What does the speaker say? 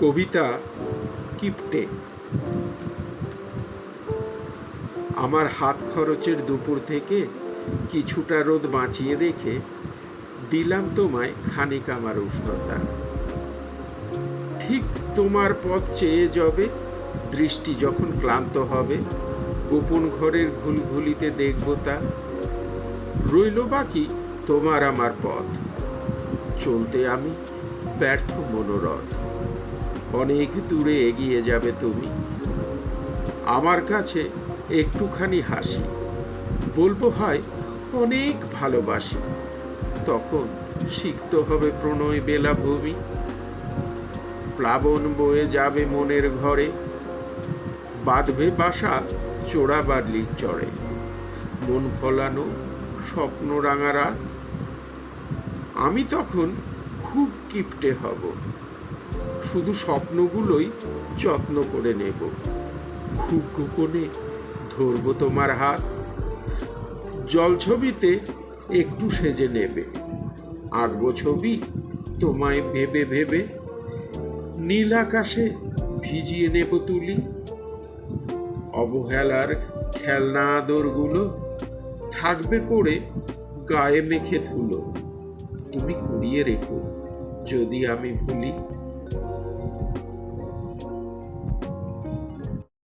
কবিতা কিপটে। আমার হাত খরচের দুপুর থেকে কিছুটা রোদ বাঁচিয়ে রেখে দিলাম তোমায় খানিক আমার উষ্ণতা। ঠিক তোমার পথ চেয়ে যাবে, দৃষ্টি যখন ক্লান্ত হবে, গোপন ঘরের ঘুলঘুলিতে দেখব তা। রইল বাকি তোমার আমার পথ। চলতে আমি ব্যর্থ মনোরথ। অনেক দূরে এগিয়ে যাবে তুমি। আমার কাছে একটুখানি হাসি। বলব হয় অনেক ভালোবাসি। তখন সিক্ত হবে প্রণয় বেলাভূমি প্লাবন বয়ে যাবে মনের ঘরে। বাঁধবে বাসা চোরা বার্লির চড়ে মন ফলানো স্বপ্ন রাঙা রাত। আমি তখন খুব কিপটে হব। শুধু স্বপ্নগুলোই যত্ন করে নেব। খুব গোপনে ধরবো তোমার হাত। জলছবিতে একটু সেজে নেবে। আঁকবো ছবি, তোমায় ভেবে ভেবে নীল আকাশে ভিজিয়ে নেব তুলি। অবহেলার খেলনা আদরগুলো থাকবে পড়ে গায়ে মেখে ধুলো। তুমি কুড়িয়ে রেখো, যদি আমি ভুলি